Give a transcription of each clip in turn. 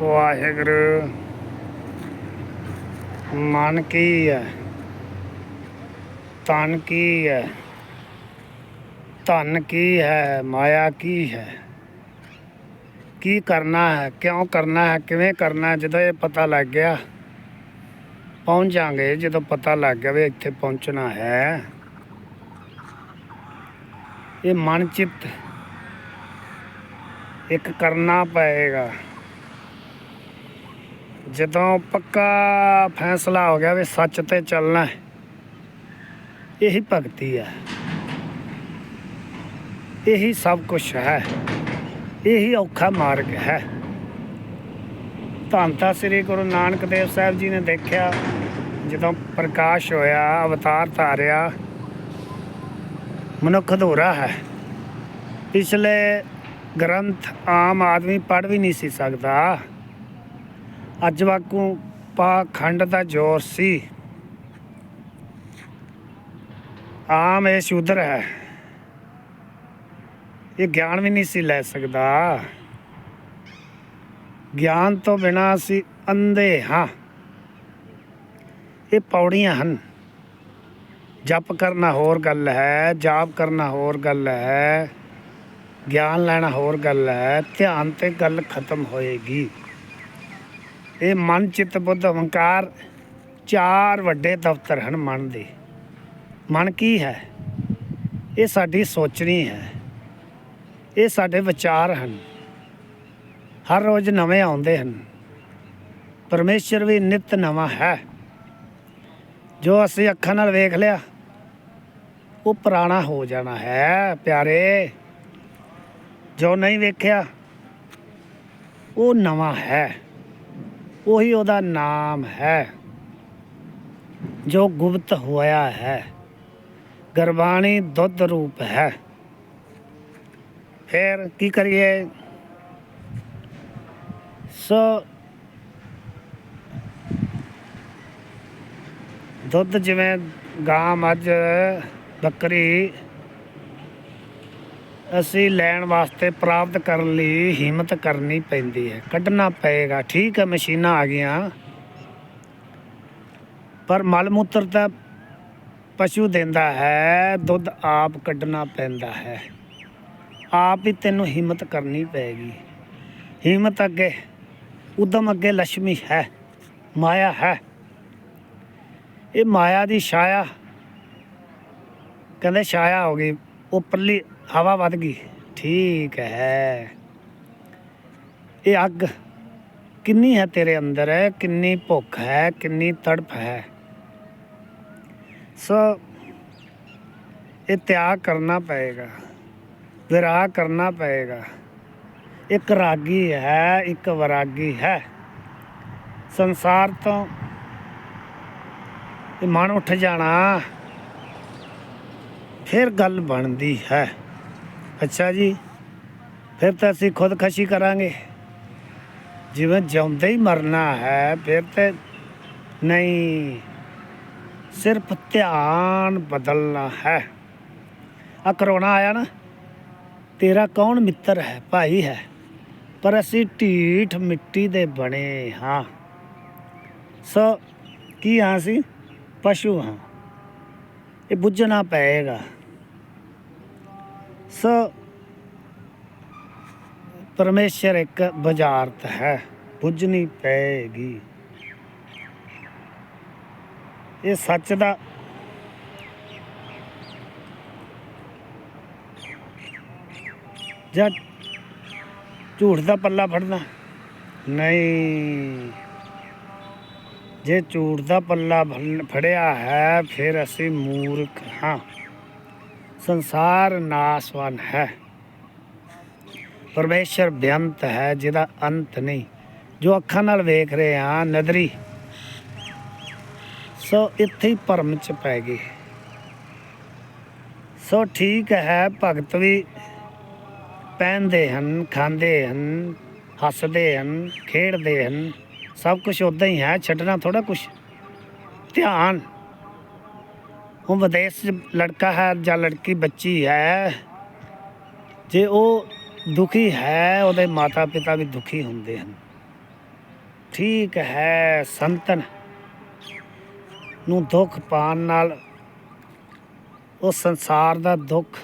ਵਾਹਿਗੁਰੂ। ਮਨ ਕੀ ਹੈ? ਤਨ ਕੀ ਹੈ? ਧਨ ਕੀ ਹੈ? ਮਾਇਆ ਕੀ ਹੈ? ਕੀ ਕਰਨਾ ਹੈ? ਕਿਉਂ ਕਰਨਾ ਹੈ? ਕਿਵੇਂ ਕਰਨਾ ਹੈ? ਜਦੋਂ ਇਹ ਪਤਾ ਲੱਗ ਗਿਆ, ਪਹੁੰਚ ਜਾਾਂਗੇ। ਜਦੋਂ ਪਤਾ ਲੱਗ ਗਿਆ ਵੀ ਇੱਥੇ ਪਹੁੰਚਣਾ ਹੈ, ਇਹ ਮਨ ਚਿੱਤ ਇੱਕ ਕਰਨਾ ਪਏਗਾ। ਜਦੋਂ ਪੱਕਾ ਫੈਸਲਾ ਹੋ ਗਿਆ ਵੀ ਸੱਚ ਤੇ ਚੱਲਣਾ ਹੈ, ਇਹੀ ਭਗਤੀ ਹੈ। ਇਹੀ ਸਭ ਕੁਝ ਹੈ। ਇਹੀ ਔਖਾ ਮਾਰਗ ਹੈ। ਧੰਨ ਤਾਂ ਸ੍ਰੀ ਗੁਰੂ ਨਾਨਕ ਦੇਵ ਸਾਹਿਬ ਜੀ ਨੇ ਦੇਖਿਆ, ਜਦੋਂ ਪ੍ਰਕਾਸ਼ ਹੋਇਆ, ਅਵਤਾਰ ਧਾਰਿਆ, ਮਨੁੱਖ ਅਧੂਰਾ ਹੈ। ਪਿਛਲੇ ਗ੍ਰੰਥ ਆਮ ਆਦਮੀ ਪੜ੍ਹ ਵੀ ਨਹੀਂ ਸੀ ਸਕਦਾ। ਅੱਜ ਵਾਕੂ ਪਾਖੰਡ ਦਾ ਜ਼ੋਰ ਸੀ। ਆਮ ਇਹ ਸ਼ੂਦਰ ਹੈ। ਇਹ ਗਿਆਨ ਵੀ ਨਹੀਂ ਸੀ ਲੈ ਸਕਦਾ। ਗਿਆਨ ਤੋਂ ਬਿਨਾ ਅਸੀਂ ਅੰਧੇ ਹਾਂ। ਇਹ ਪੌੜੀਆਂ ਹਨ। ਜਪ ਕਰਨਾ ਹੋਰ ਗੱਲ ਹੈ, ਜਾਪ ਕਰਨਾ ਹੋਰ ਗੱਲ ਹੈ, ਗਿਆਨ ਲੈਣਾ ਹੋਰ ਗੱਲ ਹੈ, ਧਿਆਨ ਤੇ ਗੱਲ ਖਤਮ ਹੋਏਗੀ। ਇਹ ਮਨ ਚਿੱਤ ਬੁੱਧ ਅਹੰਕਾਰ ਚਾਰ ਵੱਡੇ ਦਫ਼ਤਰ ਹਨ ਮਨ ਦੇ। ਮਨ ਕੀ ਹੈ? ਇਹ ਸਾਡੀ ਸੋਚਣੀ ਹੈ। ਇਹ ਸਾਡੇ ਵਿਚਾਰ ਹਨ। ਹਰ ਰੋਜ਼ ਨਵੇਂ ਆਉਂਦੇ ਹਨ। ਪਰਮੇਸ਼ਰ ਵੀ ਨਿਤ ਨਵਾਂ ਹੈ। ਜੋ ਅਸੀਂ ਅੱਖਾਂ ਨਾਲ ਵੇਖ ਲਿਆ, ਉਹ ਪੁਰਾਣਾ ਹੋ ਜਾਣਾ ਹੈ, ਪਿਆਰੇ। ਜੋ ਨਹੀਂ ਵੇਖਿਆ, ਉਹ ਨਵਾਂ ਹੈ। ਉਹੀ ਉਹਦਾ ਨਾਮ ਹੈ, ਜੋ ਗੁਪਤ ਹੋਇਆ ਹੈ। ਗਰਬਾਣੀ ਦੁੱਧ ਰੂਪ ਹੈ। ਫਿਰ ਕੀ ਕਰੀਏ? ਸੋ ਦੁੱਧ ਜਿਵੇਂ ਗਾਂ, ਮੱਝ, ਬੱਕਰੀ ਅਸੀਂ ਲੈਣ ਵਾਸਤੇ ਪ੍ਰਾਪਤ ਕਰਨ ਲਈ ਹਿੰਮਤ ਕਰਨੀ ਪੈਂਦੀ ਹੈ। ਕੱਢਣਾ ਪਏਗਾ। ਠੀਕ ਹੈ, ਮਸ਼ੀਨਾਂ ਆ ਗਈਆਂ। ਪਰ ਮਲ ਮੂਤਰ ਤਾਂ ਪਸ਼ੂ ਦਿੰਦਾ ਹੈ, ਦੁੱਧ ਆਪ ਕੱਢਣਾ ਪੈਂਦਾ ਹੈ। ਆਪ ਹੀ ਤੈਨੂੰ ਹਿੰਮਤ ਕਰਨੀ ਪਏਗੀ। ਹਿੰਮਤ ਅੱਗੇ, ਉਦਮ ਅੱਗੇ ਲక్ష్ਮੀ ਹੈ, ਮਾਇਆ ਹੈ। ਇਹ ਮਾਇਆ ਦੀ ਛਾਇਆ, ਕਹਿੰਦੇ ਛਾਇਆ ਹੋ ਗਈ ਉੱਪਰਲੀ ਹਵਾ ਵੱਧ ਗਈ। ਠੀਕ ਹੈ। ਇਹ ਅੱਗ ਕਿੰਨੀ ਹੈ ਤੇਰੇ ਅੰਦਰ? ਹੈ ਕਿੰਨੀ ਭੁੱਖ ਹੈ? ਕਿੰਨੀ ਤੜਫ ਹੈ? ਸੋ ਇਹ ਤਿਆਗ ਕਰਨਾ ਪਏਗਾ। ਵਿਰਾਗ ਕਰਨਾ ਪਏਗਾ। ਇੱਕ ਰਾਗੀ ਹੈ, ਇੱਕ ਵਰਾਗੀ ਹੈ। ਸੰਸਾਰ ਤੋਂ ਇਹ ਮਨ ਉੱਠ ਜਾਣਾ, ਫਿਰ ਗੱਲ ਬਣਦੀ ਹੈ। ਅੱਛਾ ਜੀ। ਫਿਰ ਤਾਂ ਅਸੀਂ ਖੁਦਕਸ਼ੀ ਕਰਾਂਗੇ। ਜਿਵੇਂ ਜਿਉਂਦੇ ਹੀ ਮਰਨਾ ਹੈ, ਫਿਰ ਤੇ ਨਹੀਂ। ਸਿਰਫ ਧਿਆਨ ਬਦਲਣਾ ਹੈ। ਆ ਕਰੋਨਾ ਆਇਆ ਨਾ। ਤੇਰਾ ਕੌਣ ਮਿੱਤਰ ਹੈ, ਭਾਈ ਹੈ? ਪਰ ਅਸੀਂ ਢੀਠ ਮਿੱਟੀ ਦੇ ਬਣੇ ਹਾਂ। ਸੋ ਕੀ ਹਾਂ ਅਸੀਂ? ਪਸ਼ੂ ਹਾਂ। ਇਹ ਬੁੱਝਣਾ ਪਏਗਾ। ਸੋ ਪਰਮੇਸ਼ਰ ਇੱਕ ਬੁਝਾਰਤ ਹੈ, ਬੁੱਝਣੀ ਪਏਗੀ ਇਹ ਸੱਚ ਦਾ ਜਾਂ ਝੂਠ ਦਾ ਪੱਲਾ ਫੜਨਾ? ਨਹੀਂ। ਜੇ ਝੂਠ ਦਾ ਪੱਲਾ ਫੜਿਆ ਹੈ, ਫਿਰ ਅਸੀਂ ਮੂਰਖ ਹਾਂ। ਸੰਸਾਰ ਨਾਸਵਾਨ ਹੈ। ਪਰਮੇਸ਼ਰ ਬੇਅੰਤ ਹੈ, ਜਿਹਦਾ ਅੰਤ ਨਹੀਂ। ਜੋ ਅੱਖਾਂ ਨਾਲ ਵੇਖ ਰਹੇ ਹਾਂ, ਨਦਰੀ, ਸੋ ਇੱਥੇ ਹੀ ਭਰਮ ਚ ਪੈ ਗਏ ਸੋ ਠੀਕ ਹੈ, ਭਗਤ ਵੀ ਪਹਿਨਦੇ ਹਨ, ਖਾਂਦੇ ਹਨ, ਹੱਸਦੇ ਹਨ, ਖੇਡਦੇ ਹਨ। ਸਭ ਕੁਝ ਉਦਾਂ ਹੀ ਹੈ, ਛੱਡਣਾ ਥੋੜਾ ਕੁਝ ਧਿਆਨ। ਉਹ ਵਿਦੇਸ਼ 'ਚ ਲੜਕਾ ਹੈ ਜਾਂ ਲੜਕੀ ਬੱਚੀ ਹੈ, ਜੇ ਉਹ ਦੁਖੀ ਹੈ, ਉਹਦੇ ਮਾਤਾ ਪਿਤਾ ਵੀ ਦੁਖੀ ਹੁੰਦੇ ਹਨ। ਠੀਕ ਹੈ, ਸੰਤਨ ਨੂੰ ਦੁੱਖ ਪਾਣ ਨਾਲ ਉਹ ਸੰਸਾਰ ਦਾ ਦੁੱਖ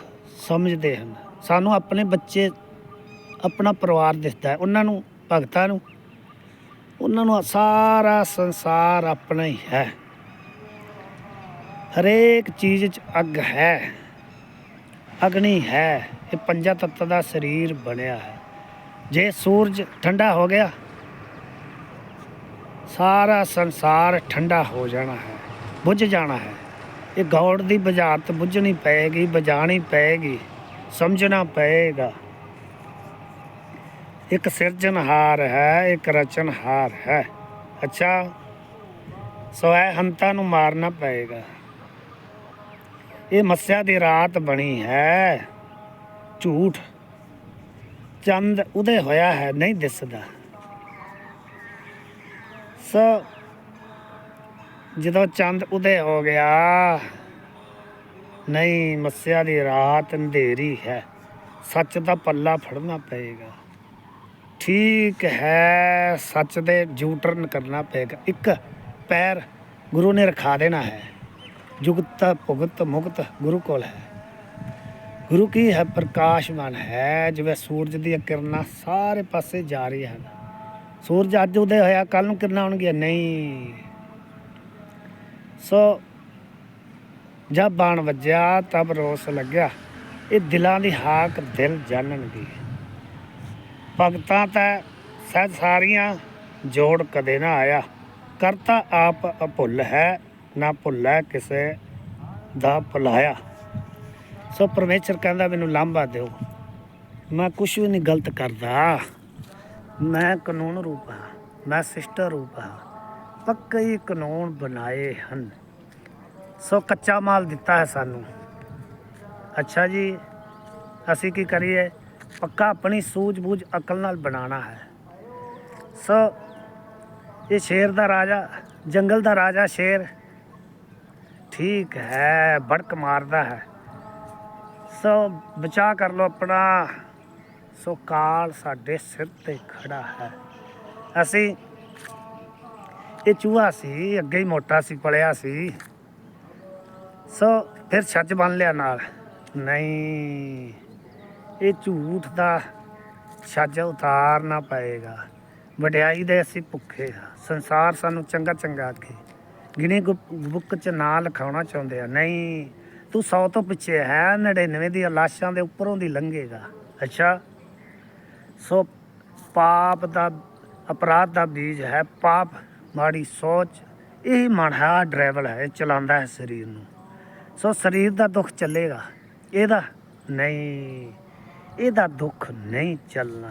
ਸਮਝਦੇ ਹਨ। ਸਾਨੂੰ ਆਪਣੇ ਬੱਚੇ, ਆਪਣਾ ਪਰਿਵਾਰ ਦਿਸਦਾ ਹੈ। ਉਹਨਾਂ ਨੂੰ, ਭਗਤਾਂ ਨੂੰ, ਉਹਨਾਂ ਨੂੰ ਸਾਰਾ ਸੰਸਾਰ ਆਪਣਾ ਹੀ ਹੈ। ਹਰੇਕ ਚੀਜ਼ 'ਚ ਅੱਗ ਹੈ। ਅਗਨੀ ਹੈ, ਇਹ ਪੰਜਾਂ ਤੱਤਾਂ ਦਾ ਸਰੀਰ ਬਣਿਆ ਹੈ। ਜੇ ਸੂਰਜ ਠੰਡਾ ਹੋ ਗਿਆ, ਸਾਰਾ ਸੰਸਾਰ ਠੰਡਾ ਹੋ ਜਾਣਾ ਹੈ, ਬੁੱਝ ਜਾਣਾ ਹੈ। ਇਹ ਗੌੜ ਦੀ ਬੁਝਾਰਤ ਬੁੱਝਣੀ ਪਏਗੀ ਬਜਾਣੀ ਪਏਗੀ, ਸਮਝਣਾ ਪਏਗਾ। ਇੱਕ ਸਿਰਜਣਹਾਰ ਹੈ, ਇੱਕ ਰਚਨਹਾਰ ਹੈ। ਅੱਛਾ, ਸਵੈ ਇਹ ਹੰਤਾ ਨੂੰ ਮਾਰਨਾ ਪਏਗਾ। ਇਹ ਮੱਸਿਆ ਦੀ ਰਾਤ ਬਣੀ ਹੈ। ਝੂਠ। ਚੰਦ ਉਦੇ ਹੋਇਆ ਹੈ, ਨਹੀਂ ਦਿਸਦਾ। ਸੋ ਜਦੋਂ ਚੰਦ ਉਦੇ ਹੋ ਗਿਆ, ਨਹੀਂ, ਮੱਸਿਆ ਦੀ ਰਾਤ ਅੰਧੇਰੀ ਹੈ। ਸੱਚ ਦਾ ਪੱਲਾ ਫੜਨਾ ਪਏਗਾ। ਠੀਕ ਹੈ, ਸੱਚ ਦੇ ਜੂਟਰਨ ਕਰਨਾ ਪਏਗਾ। ਇੱਕ ਪੈਰ ਗੁਰੂ ਨੇ ਰਖਾ ਦੇਣਾ ਹੈ। ਜੁਗਤ ਭੁਗਤ ਮੁਕਤ ਗੁਰੂ ਕੋਲ ਹੈ। ਗੁਰੂ ਕੀ ਹੈ? ਪ੍ਰਕਾਸ਼ਮਾਨ ਹੈ। ਜਿਵੇਂ ਸੂਰਜ ਦੀਆਂ ਕਿਰਨਾਂ ਸਾਰੇ ਪਾਸੇ ਜਾ ਰਹੀਆਂ ਹਨ। ਸੂਰਜ ਅੱਜ ਉਦੇ ਹੋਇਆ ਕੱਲ ਨੂੰ ਕਿਰਨਾਂ ਆਉਣਗੀਆਂ। ਨਹੀਂ। ਸੋ ਜਦ ਬਾਣ ਵੱਜਿਆ, ਤਬ ਰੋਸ ਲੱਗਿਆ। ਇਹ ਦਿਲਾਂ ਦੀ ਹਾਕ ਦਿਲ ਜਾਣਨਗੇ। ਭਗਤਾਂ ਤਾਂ ਸਹਿ ਸਾਰੀਆਂ ਜੋੜ ਕਦੇ ਨਾ ਆਇਆ। ਕਰਤਾ ਆਪ ਅਭੁੱਲ ਹੈ। ਨਾ ਭੁੱਲੈ ਕਿਸੇ ਦਾ ਭੁਲਾਇਆ। ਸੋ ਪਰਮੇਸ਼ਰ ਕਹਿੰਦਾ, ਮੈਨੂੰ ਲਾਂਭਾ ਦਿਓ। ਮੈਂ ਕੁਛ ਵੀ ਨਹੀਂ ਗਲਤ ਕਰਦਾ। ਮੈਂ ਕਾਨੂੰਨ ਰੂਪ ਹਾਂ। ਮੈਂ ਸਿਸਟਰ ਰੂਪ ਹਾਂ। ਪੱਕੇ ਹੀ ਕਾਨੂੰਨ ਬਣਾਏ ਹਨ। ਸੋ ਕੱਚਾ ਮਾਲ ਦਿੱਤਾ ਹੈ ਸਾਨੂੰ। ਅੱਛਾ ਜੀ, ਅਸੀਂ ਕੀ ਕਰੀਏ? ਪੱਕਾ ਆਪਣੀ ਸੂਝ-ਬੂਝ ਅਕਲ ਨਾਲ ਬਣਾਉਣਾ ਹੈ। ਸੋ ਇਹ ਸ਼ੇਰ ਦਾ ਰਾਜਾ, ਜੰਗਲ ਦਾ ਰਾਜਾ ਸ਼ੇਰ ਠੀਕ ਹੈ, ਬੜਕ ਮਾਰਦਾ ਹੈ। ਸੋ ਬਚਾ ਕਰ ਲੋ ਆਪਣਾ। ਸੋ ਕਾਲ ਸਾਡੇ ਸਿਰ ਤੇ ਖੜਾ ਹੈ। ਅਸੀਂ ਇਹ ਚੂਹਾ ਸੀ, ਅੱਗੇ ਹੀ ਮੋਟਾ ਸੀ, ਪਲਿਆ ਸੀ। ਸੋ ਫਿਰ ਛੱਜ ਬਣ ਲਿਆ ਨਾਲ। ਨਹੀਂ, ਇਹ ਝੂਠ ਦਾ ਛੱਜ ਉਤਾਰਨਾ ਪਏਗਾ। ਵਡਿਆਈ ਦੇ ਅਸੀਂ ਭੁੱਖੇ ਹਾਂ। ਸੰਸਾਰ ਸਾਨੂੰ ਚੰਗਾ ਚੰਗਾ ਆਖੇ। ਗਿਣੀ ਗੁ- ਬੁੱਕ ਚ ਨਾਂ ਲਿਖਾਉਣਾ ਚਾਹੁੰਦੇ ਆ, ਨਹੀਂ, ਤੂੰ 100 ਤੋਂ ਪਿੱਛੇ ਹੈ 99 ਦੀਆਂ ਲਾਸ਼ਾਂ ਦੇ ਉੱਪਰੋਂ ਦੀ ਲੰਘੇਗਾ। ਅੱਛਾ? ਸੋ ਪਾਪ ਦਾ, ਅਪਰਾਧ ਦਾ ਬੀਜ ਹੈ ਪਾਪ, ਮਾੜੀ ਸੋਚ, ਇਹ ਮਨਹਾ ਡਰਾਈਵਰ ਹੈ, ਇਹ ਚਲਾਉਂਦਾ ਹੈ ਸਰੀਰ ਨੂੰ। ਸੋ ਸਰੀਰ ਦਾ ਦੁੱਖ ਚੱਲੇਗਾ, ਇਹਦਾ ਨਹੀਂ, ਇਹਦਾ ਦੁੱਖ ਨਹੀਂ ਚੱਲਣਾ।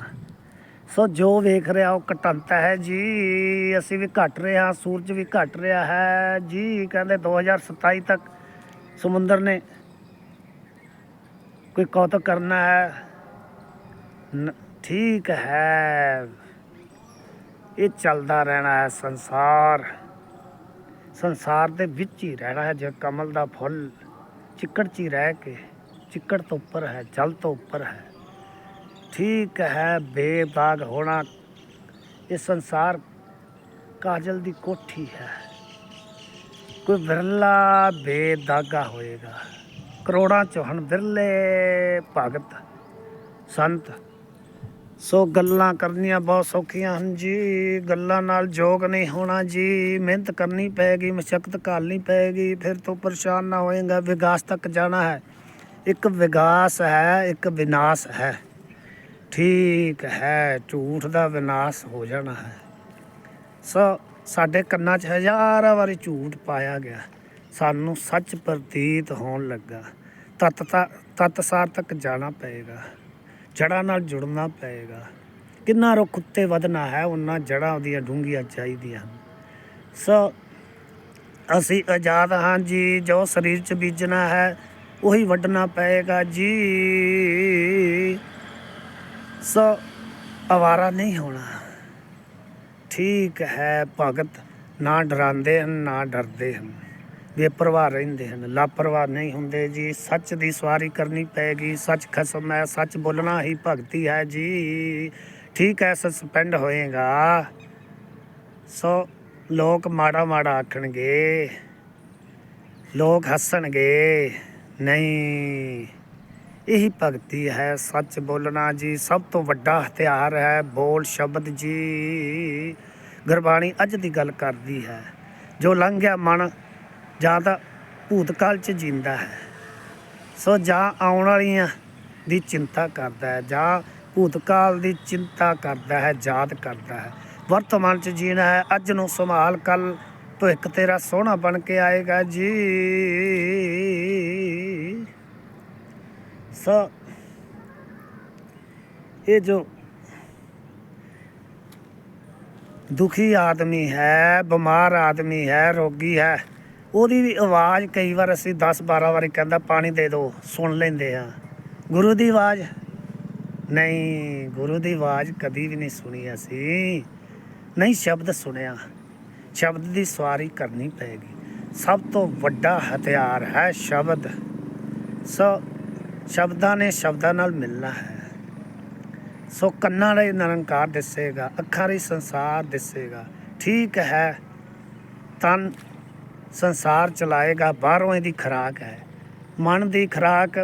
ਸੋ ਜੋ ਵੇਖ ਰਿਹਾ ਉਹ ਘਟੰਤ ਹੈ ਜੀ। ਅਸੀਂ ਵੀ ਘਟ ਰਹੇ ਹਾਂ, ਸੂਰਜ ਵੀ ਘਟ ਰਿਹਾ ਹੈ ਜੀ। ਕਹਿੰਦੇ 2027 ਤੱਕ ਸਮੁੰਦਰ ਨੇ ਕੋਈ ਕੌਤਕ ਕਰਨਾ ਹੈ। ਠੀਕ ਹੈ। ਇਹ ਚੱਲਦਾ ਰਹਿਣਾ ਹੈ ਸੰਸਾਰ। ਸੰਸਾਰ ਦੇ ਵਿੱਚ ਹੀ ਰਹਿਣਾ ਹੈ ਜੇ ਕਮਲ ਦਾ ਫੁੱਲ ਚਿੱਕੜ 'ਚ ਹੀ ਰਹਿ ਕੇ, ਚਿੱਕੜ ਤੋਂ ਉੱਪਰ ਹੈ, ਜਲ ਤੋਂ ਉੱਪਰ ਹੈ। ਠੀਕ ਹੈ ਬੇਬਾਗ ਹੋਣਾ ਇਹ ਸੰਸਾਰ ਕਾਜਲ ਦੀ ਕੋਠੀ ਹੈ। ਕੋਈ ਵਿਰਲਾ ਬੇਦਾਗਾ ਹੋਏਗਾ। ਕਰੋੜਾਂ ਚੋਂ ਹਨ ਵਿਰਲੇ ਭਗਤ, ਸੰਤ। ਸੋ ਗੱਲਾਂ ਕਰਨੀਆਂ ਬਹੁਤ ਸੌਖੀਆਂ ਹਨ ਜੀ। ਗੱਲਾਂ ਨਾਲ ਜੋਗ ਨਹੀਂ ਹੋਣਾ ਜੀ। ਮਿਹਨਤ ਕਰਨੀ ਪਏਗੀ ਮਸ਼ਕਤ ਘਾਲਣੀ ਪਏਗੀ ਫਿਰ ਤੋਂ ਪਰੇਸ਼ਾਨ ਨਾ ਹੋਏਗਾ। ਵਿਕਾਸ ਤੱਕ ਜਾਣਾ ਹੈ। ਇੱਕ ਵਿਗਾਸ ਹੈ, ਇੱਕ ਵਿਨਾਸ਼ ਹੈ। ਠੀਕ ਹੈ, ਝੂਠ ਦਾ ਵਿਨਾਸ਼ ਹੋ ਜਾਣਾ ਹੈ। ਸੋ ਸਾਡੇ ਕੰਨਾਂ 'ਚ ਹਜ਼ਾਰਾਂ ਵਾਰੀ ਝੂਠ ਪਾਇਆ ਗਿਆ। ਸਾਨੂੰ ਸੱਚ ਪ੍ਰਤੀਤ ਹੋਣ ਲੱਗਾ। ਤਤ ਤਤ ਸਾਰ ਤੱਕ ਜਾਣਾ ਪਏਗਾ। ਜੜ੍ਹਾਂ ਨਾਲ ਜੁੜਨਾ ਪਏਗਾ। ਕਿੰਨਾ ਰੁੱਖ ਉੱਤੇ ਵਧਣਾ ਹੈ ਉਹਨਾਂ ਜੜ੍ਹਾਂ ਉਹਦੀਆਂ ਡੂੰਘੀਆਂ ਚਾਹੀਦੀਆਂ ਸੋ ਅਸੀਂ ਆਜ਼ਾਦ ਹਾਂ ਜੀ, ਜੋ ਸਰੀਰ 'ਚ ਬੀਜਣਾ ਹੈ, ਉਹੀ ਵੱਢਣਾ ਪਏਗਾ ਜੀ। ਸੋ ਆਵਾਰਾ ਨਹੀਂ ਹੋਣਾ। ਠੀਕ ਹੈ ਭਗਤ, ਨਾ ਡਰਾਉਂਦੇ ਹਨ, ਨਾ ਡਰਦੇ ਹਨ। ਬੇਪਰਵਾਹ ਰਹਿੰਦੇ ਹਨ, ਲਾਪਰਵਾਹ ਨਹੀਂ ਹੁੰਦੇ ਜੀ। ਸੱਚ ਦੀ ਸਵਾਰੀ ਕਰਨੀ ਪੈਗੀ, ਸੱਚ ਖਸਮ ਹੈ, ਸੱਚ ਬੋਲਣਾ ਹੀ ਭਗਤੀ ਹੈ ਜੀ। ਠੀਕ ਹੈ ਸਸਪੈਂਡ ਹੋਏਗਾ। ਸੋ ਲੋਕ ਮਾੜਾ ਮਾੜਾ ਆਖਣਗੇ, ਲੋਕ ਹੱਸਣਗੇ, ਨਹੀਂ। ਇਹੀ ਭਗਤੀ ਹੈ, ਸੱਚ ਬੋਲਣਾ ਜੀ ਸਭ ਤੋਂ ਵੱਡਾ ਹਥਿਆਰ ਹੈ, ਬੋਲ ਸ਼ਬਦ ਜੀ। ਗੁਰਬਾਣੀ ਅੱਜ ਦੀ ਗੱਲ ਕਰਦੀ ਹੈ, ਜੋ ਲੰਘ ਗਿਆ ਮਨ ਜਾਂ ਤਾਂ ਭੂਤਕਾਲ 'ਚ ਜਿੰਦਾ ਹੈ। ਸੋ ਜਾਂ ਆਉਣ ਵਾਲੀਆਂ ਦੀ ਚਿੰਤਾ ਕਰਦਾ ਹੈ, ਜਾਂ ਭੂਤਕਾਲ ਦੀ ਚਿੰਤਾ ਕਰਦਾ ਹੈ, ਯਾਦ ਕਰਦਾ ਹੈ। ਵਰਤਮਾਨ 'ਚ ਜੀਣਾ ਹੈ, ਅੱਜ ਨੂੰ ਸੰਭਾਲ ਕੱਲ ਤੋਂ ਇੱਕ ਤੇਰਾ ਸੋਹਣਾ ਬਣ ਕੇ ਆਏਗਾ ਜੀ। ਸੋ। ਇਹ ਜੋ ਦੁਖੀ ਆਦਮੀ ਹੈ, ਬਿਮਾਰ ਆਦਮੀ ਹੈ, ਰੋਗੀ ਹੈ, ਉਹਦੀ ਵੀ ਆਵਾਜ਼ ਕਈ ਵਾਰ ਅਸੀਂ 10 12 ਵਾਰੀ ਕਹਿੰਦਾ, ਪਾਣੀ ਦੇ ਦਿਓ, ਸੁਣ ਲੈਂਦੇ ਆ ਗੁਰੂ ਦੀ ਆਵਾਜ਼? ਨਹੀਂ, ਗੁਰੂ ਦੀ ਆਵਾਜ਼ ਕਦੀ ਵੀ ਨਹੀਂ ਸੁਣੀ ਅਸੀਂ। ਨਹੀਂ, ਸ਼ਬਦ ਸੁਣਿਆ। ਸ਼ਬਦ ਦੀ ਸਵਾਰੀ ਕਰਨੀ ਪਏਗੀ। ਸਭ ਤੋਂ ਵੱਡਾ ਹਥਿਆਰ ਹੈ ਸ਼ਬਦ। ਸੋ। ਸ਼ਬਦਾਂ ਨੇ ਸ਼ਬਦਾਂ ਨਾਲ ਮਿਲਣਾ ਹੈ। ਸੋ ਕੰਨਾਂ ਲਈ ਨਿਰੰਕਾਰ ਦਿਸੇਗਾ, ਅੱਖਾਂ ਲਈ ਸੰਸਾਰ ਦਿਸੇਗਾ। ਠੀਕ ਹੈ, ਤਨ ਸੰਸਾਰ ਚਲਾਏਗਾ, ਬਾਹਰੋਂ ਇਹਦੀ ਖਰਾਕ ਹੈ। ਮਨ ਦੀ ਖਰਾਕ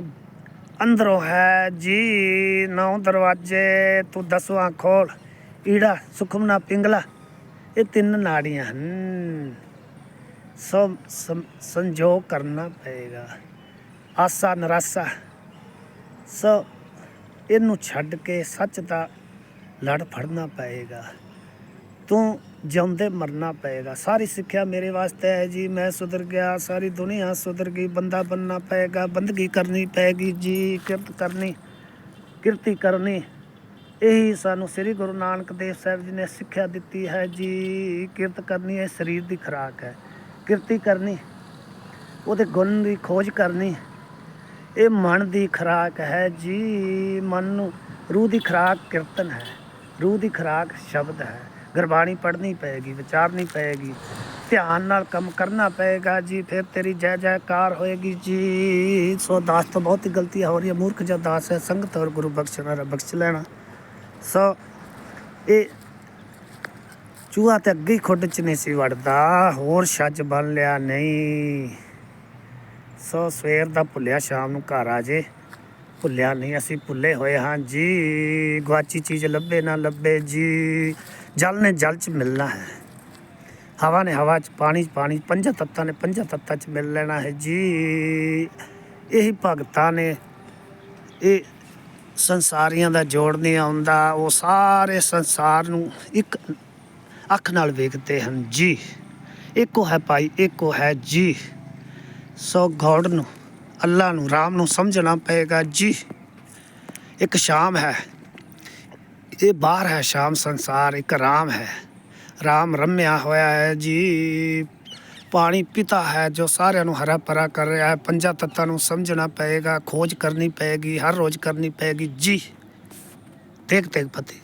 ਅੰਦਰੋਂ ਹੈ, ਜੀ ਨੌ ਦਰਵਾਜ਼ੇ, ਤੂੰ ਦਸਵਾਂ ਖੋਲ। ਈੜਾ, ਸੁਖਮਨਾ, ਪਿੰਗਲਾ, ਇਹ ਤਿੰਨ ਨਾੜੀਆਂ ਹਨ। ਸੋ ਸੰ- ਸੰਜੋਗ ਕਰਨਾ ਪਏਗਾ। ਆਸਾ, ਨਰਾਸਾ ਸੋ ਇਹਨੂੰ ਛੱਡ ਕੇ ਸੱਚ ਦਾ ਲੜ ਫੜਨਾ ਪਏਗਾ। ਤੂੰ ਜਿਉਂਦੇ ਮਰਨਾ ਪਏਗਾ। ਸਾਰੀ ਸਿੱਖਿਆ ਮੇਰੇ ਵਾਸਤੇ ਹੈ ਜੀ। ਮੈਂ ਸੁਧਰ ਗਿਆ, ਸਾਰੀ ਦੁਨੀਆ ਸੁਧਰ ਗਈ। ਬੰਦਾ ਬੰਨਾ ਪਏਗਾ, ਬੰਦਗੀ ਕਰਨੀ ਪਏਗੀ ਜੀ। ਕਿਰਤ ਕਰਨੀ, ਕਿਰਤੀ ਕਰਨੀ। ਇਹੀ ਸਾਨੂੰ ਸ੍ਰੀ ਗੁਰੂ ਨਾਨਕ ਦੇਵ ਸਾਹਿਬ ਜੀ ਨੇ ਸਿੱਖਿਆ ਦਿੱਤੀ ਹੈ ਜੀ। ਕਿਰਤ ਕਰਨੀ ਇਹ ਸਰੀਰ ਦੀ ਖੁਰਾਕ ਹੈ। ਕਿਰਤੀ ਕਰਨੀ, ਉਹਦੇ ਗੁਣ ਦੀ ਖੋਜ ਕਰਨੀ। ਇਹ ਮਨ ਦੀ ਖੁਰਾਕ ਹੈ ਜੀ, ਮਨ ਨੂੰ ਰੂਹ ਦੀ ਖੁਰਾਕ ਕੀਰਤਨ ਹੈ। ਰੂਹ ਦੀ ਖੁਰਾਕ ਸ਼ਬਦ ਹੈ। ਗੁਰਬਾਣੀ ਪੜ੍ਹਨੀ ਪਏਗੀ, ਵਿਚਾਰਨੀ ਪਏਗੀ, ਧਿਆਨ ਨਾਲ ਕੰਮ ਕਰਨਾ ਪਏਗਾ ਜੀ, ਫਿਰ ਤੇਰੀ ਜੈ ਜੈਕਾਰ ਹੋਏਗੀ ਜੀ। ਸੋ ਦਾਸ ਤੋਂ ਬਹੁਤ ਹੀ ਗਲਤੀ ਹੋ ਰਹੀ ਹੈ ਮੂਰਖ ਜਾਂ ਦਾਸ ਹੈ, ਸੰਗਤ ਔਰ ਗੁਰੂ ਬਖਸ਼ਣਾ ਰ ਬਖਸ਼ ਲੈਣਾ। ਸੋ ਇਹ ਚੂਹਾ ਤੇ ਅੱਗੇ ਹੀ ਖੁੱਡ ਚ ਨਹੀਂ ਸੀ ਵੜਦਾ, ਹੋਰ ਛੱਜ ਬਣ ਲਿਆ ਨਹੀਂ। ਸੋ ਸਵੇਰ ਦਾ ਭੁੱਲਿਆ ਸ਼ਾਮ ਨੂੰ ਘਰ ਆ ਜੇ। ਭੁੱਲਿਆ ਨਹੀਂ ਅਸੀਂ ਭੁੱਲੇ ਹੋਏ ਹਾਂ ਜੀ। ਗਵਾਚੀ ਚੀਜ਼ ਲੱਭੇ ਨਾ ਲੱਭੇ ਜੀ। ਜਲ ਨੇ ਜਲ ਚ ਮਿਲਣਾ ਹੈ। ਹਵਾ ਨੇ ਹਵਾ ਚ ਪਾਣੀ ਚ ਪਾਣੀ ਚ, ਪੰਜਾਂ ਤੱਤਾਂ ਨੇ ਪੰਜਾਂ ਤੱਤਾਂ ਚ ਮਿਲ ਲੈਣਾ ਹੈ ਜੀ। ਇਹੀ ਭਗਤਾਂ ਨੇ ਇਹ ਸੰਸਾਰੀਆਂ ਦਾ ਜੋੜ ਨਹੀਂ ਆਉਂਦਾ। ਉਹ ਸਾਰੇ ਸੰਸਾਰ ਨੂੰ ਇੱਕ ਅੱਖ ਨਾਲ ਵੇਖਦੇ ਹਨ ਜੀ। ਇੱਕੋ ਹੈ ਭਾਈ ਇੱਕੋ ਹੈ ਜੀ। ਸੋ ਗੋਡ ਨੂੰ, ਅੱਲਾ ਨੂੰ, ਰਾਮ ਨੂੰ ਸਮਝਣਾ ਪਏਗਾ ਜੀ। ਇੱਕ ਸ਼ਾਮ ਹੈ। ਇਹ ਬਾਹਰ ਹੈ ਸ਼ਾਮ ਸੰਸਾਰ, ਇੱਕ ਰਾਮ ਹੈ। ਰਾਮ ਰਮਿਆ ਹੋਇਆ ਹੈ ਜੀ। ਪਾਣੀ ਪਿਤਾ ਹੈ ਜੋ ਸਾਰਿਆਂ ਨੂੰ ਹਰਾ ਭਰਾ ਕਰ ਰਿਹਾ ਹੈ। ਪੰਜਾਂ ਤੱਤਾਂ ਨੂੰ ਸਮਝਣਾ ਪਏਗਾ, ਖੋਜ ਕਰਨੀ ਪਏਗੀ, ਹਰ ਰੋਜ਼ ਕਰਨੀ ਪਏਗੀ ਜੀ। ਦੇਖ ਦੇਖ ਪਤੀ।